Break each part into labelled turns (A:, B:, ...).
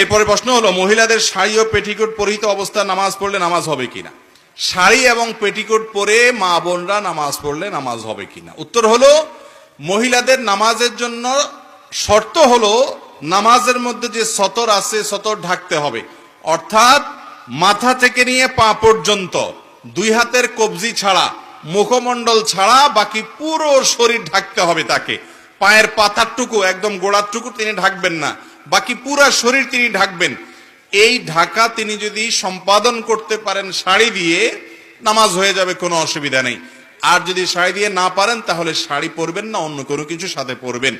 A: এরপরে প্রশ্ন হলো, মহিলাদের শাড়ি ও পেটিকোট পরিহিত অবস্থায় নামাজ পড়লে নামাজ হবে কিনা? শাড়ি এবং পেটিকোট পরে মা বোনরা নামাজ পড়লে নামাজ হবে কিনা? উত্তর হলো, মহিলাদের নামাজের জন্য শর্ত হলো, নামাজের মধ্যে যে সতর আছে, সতর ঢাকতে হবে। অর্থাৎ মাথা থেকে নিয়ে পা পর্যন্ত, দুই হাতের কবজি ছাড়া, মুখমণ্ডল ছাড়া, বাকি পুরো শরীর ঢাকতে হবে তাকে। পায়ের পাতারটুকু একদম গোড়ারটুকু তিনি ঢাকবেন না। বাকি পুরা শরীর তিনি ঢাকবেন। এই ঢাকা তিনি যদি সম্পাদন করতে পারেন শাড়ি দিয়ে, নামাজ হয়ে যাবে, কোনো অসুবিধা নেই। আর যদি শাড়ি দিয়ে না পারেন, তাহলে শাড়ি পরবেন না, অন্য কোনো কিছু সাথে পরবেন।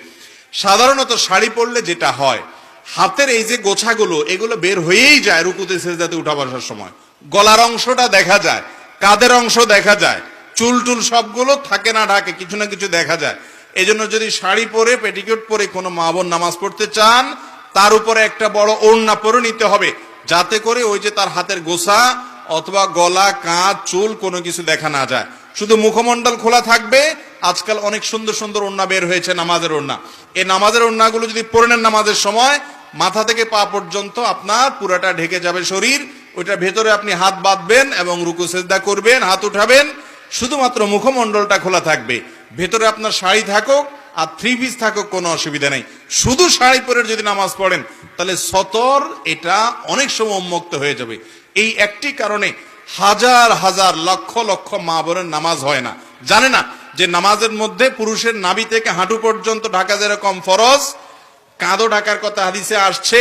A: সাধারণত শাড়ি পরলে যেটা হয়, হাতের এই যে গোছাগুলো, এগুলো বের হয়েই যায় রুকুতে, সেজদাতে উঠা বসার সময়। গলার অংশটা দেখা যায় কাদের অংশ দেখা যায়, চুল টুল সবগুলো থাকে না ঢাকে, কিছু না কিছু দেখা যায়। এই জন্য যদি শাড়ি পরে, পেটিকোট পরে কোনো মা বোন নামাজ পড়তে চান তার উপরে একটা বড় ওড়না পরে নিতে হবে। যাতে করে ওই যে তার হাতের গোসা অথবা গলা, কাঁধ, চুল কোনো কিছু দেখা না যায়। শুধু মুখমণ্ডল খোলা থাকবে। আজকাল অনেক সুন্দর সুন্দর ওড়না বের হয়েছে নামাজের ওড়না। এই নামাজের ওড়নাগুলো যদি পরে নেন নামাজের সময়, মাথা থেকে পা পর্যন্ত আপনার পুরাটা ঢেকে যাবে শরীর। ওইটার ভেতরে আপনি হাত বাঁধবেন এবং রুকু, সেজদা করবেন, হাত উঠাবেন। শুধুমাত্র মুখমণ্ডলটা খোলা থাকবে। ভেতরে আপনার শাড়ি থাকুক আর থ্রি পিস থাকুক, কোনো অসুবিধা নেই। শুধু শাড়ি পরে যদি নামাজ পড়েন, তাহলে সতর এটা অনেক সময় উন্মুক্ত হয়ে যাবে। এই একটি কারণে হাজার হাজার লক্ষ লক্ষ মা বোনের নামাজ হয় না। জানে না যে নামাজের মধ্যে পুরুষের নাবি থেকে হাঁটু পর্যন্ত ঢাকা যেরকম ফরজ, কাঁদো ঢাকার কথা হাদিসে আসছে,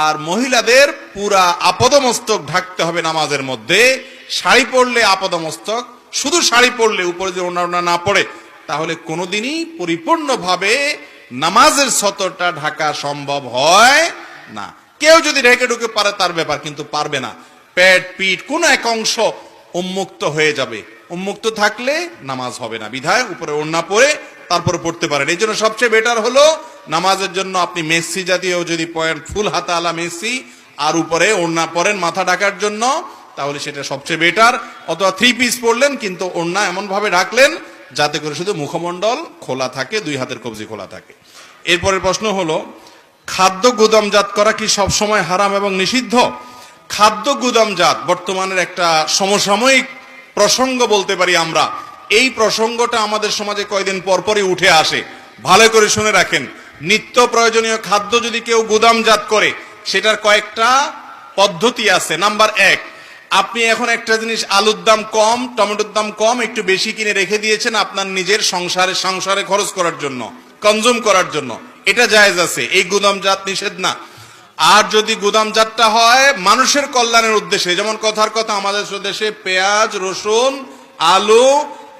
A: আর মহিলাদের পুরা আপদমস্তক ঢাকতে হবে নামাজের মধ্যে। শাড়ি পরলে আপদমস্তক, শুধু শাড়ি পরলে উপরে যে ওনা না পড়ে তাহলে কোনোদিনই পরিপূর্ণভাবে নামাজের সতরটা ঢাকা সম্ভব হয় না। কেউ যদি ঢেকে ঢুকে পারে তার ব্যাপার, কিন্তু পারবে না। পেট, পিঠ, কোনো এক অংশ উন্মুক্ত হয়ে যাবে। উন্মুক্ত থাকলে নামাজ হবে না। বিধায় উপরে ওড়না পরে তারপর পড়তে পারেন। এই জন্য সবচেয়ে বেটার হলো নামাজের জন্য আপনি মেসি জাতীয় যদি পয়েন্ট ফুল হাতা আলা মেসি, আর উপরে ওড়না পরেন, মাথা ঢাকার জন্য, তাহলে সেটা সবচেয়ে বেটার। অথবা থ্রি পিস পড়লেন, কিন্তু ওড়না এমন ভাবে ঢাকলেন যাতে করে শুধু মুখমণ্ডল খোলা থাকে, দুই হাতের কবজি খোলা থাকে। এরপরের প্রশ্ন হলো, খাদ্য গুদামজাত করা কি সবসময় হারাম এবং নিষিদ্ধ? খাদ্য গুদামজাত বর্তমানের একটা সমসাময়িক প্রসঙ্গ বলতে পারি আমরা। এই প্রসঙ্গটা আমাদের সমাজে কয়দিন পরপরই উঠে আসে। ভালো করে শুনে রাখেন, নিত্য প্রয়োজনীয় খাদ্য যদি কেউ গুদামজাত করে, সেটার কয়েকটা পদ্ধতি আছে। নাম্বার এক আপনি এখন একটা জিনিস, আলুর দাম কম, টমেটোর দাম কম, একটু বেশি কিনে রেখে দিয়েছেন আপনার নিজের সংসারে সংসারে খরচ করার জন্য কনজুম করার জন্য। এটা জায়েজ আছে, এই গুদামজাত নিষেধ না। আর যদি গুদামজাতটা হয়, মানুষের কল্যাণের উদ্দেশ্যে, যেমন কথার কথা আমাদের দেশে পেঁয়াজ, রসুন, আলু,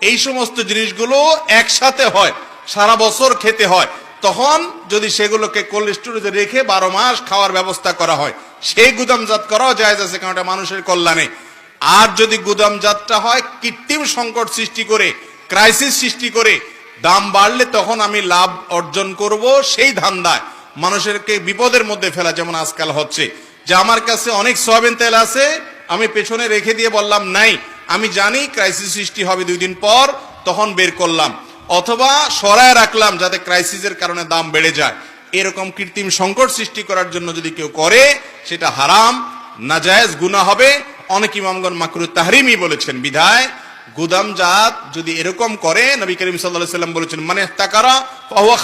A: এই সমস্ত জিনিসগুলো একসাথে হয়, সারা বছর খেতে হয়। তখন যদি সেগুলোকে কোল্ড স্টোরেজে রেখে বারো মাস খাওয়ার ব্যবস্থা করা হয়, সেই গুদামজাত করাও জায়েজ আছে, কারণ এটা মানুষের কল্যাণে। আর যদি গুদামজাতটা হয়, কৃত্রিম সংকট সৃষ্টি করে ক্রাইসিস সৃষ্টি করে, দাম বাড়লে তখন আমি লাভ অর্জন করব সেই ধান্দায়। মানুষেরকে বিপদের মধ্যে ফেলা যেমন আজকাল হচ্ছে। যে আমার কাছে অনেক সয়াবিন তেল আছে, আমি পেছনে রেখে দিয়ে বললাম, নাই, আমি জানি ক্রাইসিস সৃষ্টি হবে দুই দিন পর, তখন বের করলাম। অথবা সরায় রাখলাম যাতে ক্রাইসিসের কারণে দাম বেড়ে যায়। এরকম কৃত্রিম সংকট সৃষ্টি করার জন্য যদি কেউ করে, সেটা হারাম, নাজায়েজ গুনাহ হবে। অনেক ইমামগণ মাকরু তাহরিমি বলেছেন, বিধায় গুদামজাত যদি এরকম করে, নবী করিম সাল্লাম বলেছেন মানে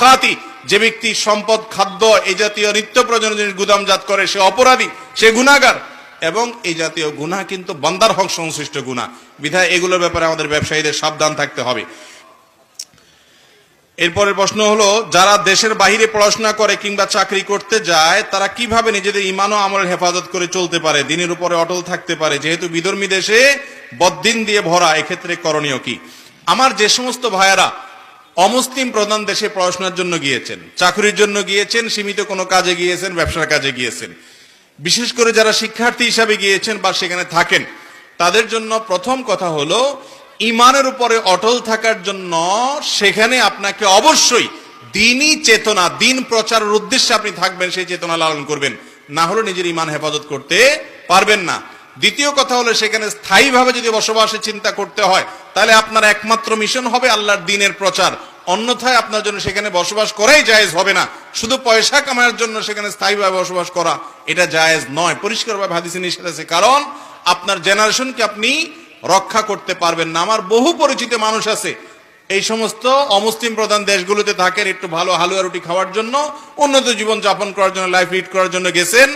A: খাতি যে ব্যক্তি সম্পদ, খাদ্য এই জাতীয় নিত্য প্রয়োজনীয় জিনিস গুদামজাত করে, সে অপরাধী, সে গুণাগার এবং এই জাতীয় গুনাহ কিন্তু বান্দার হক সংশ্লিষ্ট গুনাহ। বিধায় এগুলোর ব্যাপারে আমাদের ব্যবসায়ীদের সাবধান থাকতে হবে। এরপরের প্রশ্ন হলো, যারা দেশের বাহিরে পড়াশোনা করে কিংবা চাকরি করতে যায়, তারা কীভাবে নিজেদের ইমান ও আমলের হেফাজত করে চলতে পারে? দিনের উপরে অটল থাকতে পারে। যেহেতু বিধর্মী দেশে বদ্দিন দিয়ে ভরা, এক্ষেত্রে করণীয় কি? আমার যে সমস্ত ভাইয়েরা অমুসলিম প্রধান দেশে পড়াশোনার জন্য গিয়েছেন, চাকরির জন্য গিয়েছেন, সীমিত কোনো কাজে গিয়েছেন, ব্যবসার কাজে গিয়েছেন। বিশেষ করে যারা শিক্ষার্থী হিসাবে গিয়েছেন বা সেখানে থাকেন, তাদের জন্য প্রথম কথা হলো ইমানের উপরে অটল থাকার জন্য সেখানে আপনাকে অবশ্যই দিনই চেতনা, দিন প্রচারের উদ্দেশ্যে আপনি থাকবেন, সেই চেতনা লালন করবেন। না হলে নিজের ইমান হেফাজত করতে পারবেন না। দ্বিতীয় কথা হলো সেখানে স্থায়ীভাবে যদি বসবাসের চিন্তা করতে হয়, তাহলে আপনার একমাত্র মিশন হবে আল্লাহর দিনের প্রচার। অন্যথায় আপনার জন্য সেখানে বসবাস করাই জায়েজ হবে না। শুধু পয়সা কামানোর জন্য সেখানে স্থায়ীভাবে বসবাস করা, এটা জায়েজ নয়। পরিষ্কারভাবে হাদিসে নিষেধ আছে। কারণ আপনার জেনারেশনকে আপনি রক্ষা করতে পারবেন না। আমার বহু পরিচিত মানুষ আছে। এই সমস্ত অমুসলিম প্রধান দেশগুলোতে থাকেন, একটু ভালো হালুয়া রুটি খাওয়ার জন্য, উন্নত জীবন যাপন করার জন্য লাইফ লিড করার জন্য গেছেন।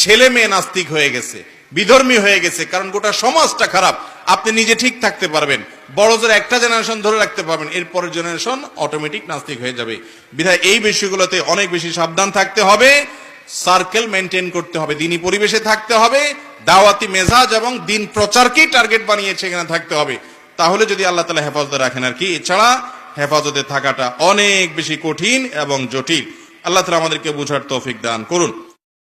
A: ছেলে মেয়ে নাস্তিক হয়ে গেছে, বিধর্মী হয়ে গেছে, কারণ গোটা সমাজটা খারাপ। আপনি নিজে ঠিক থাকতে পারবেন। বড় জোর একটা জেনারেশন ধরে রাখতে পারবেন, এরপরের জেনারেশন অটোমেটিক নাস্তিক হয়ে যাবে। বিধায় এই বিষয়গুলোতে অনেক বেশি সাবধান থাকতে হবে। সার্কেল মেনটেন করতে হবে দিনই পরিবেশে থাকতে হবে, দাওয়াতি মেজাজ এবং দিন প্রচারকেই টার্গেট বানিয়েছে এখানে থাকতে হবে। তাহলে যদি আল্লাহ তালা হেফাজতে রাখেন আর কি, এছাড়া হেফাজতে থাকাটা অনেক বেশি কঠিন এবং জটিল। আল্লাহ তালা আমাদেরকে বুঝার তৌফিক দান করুন।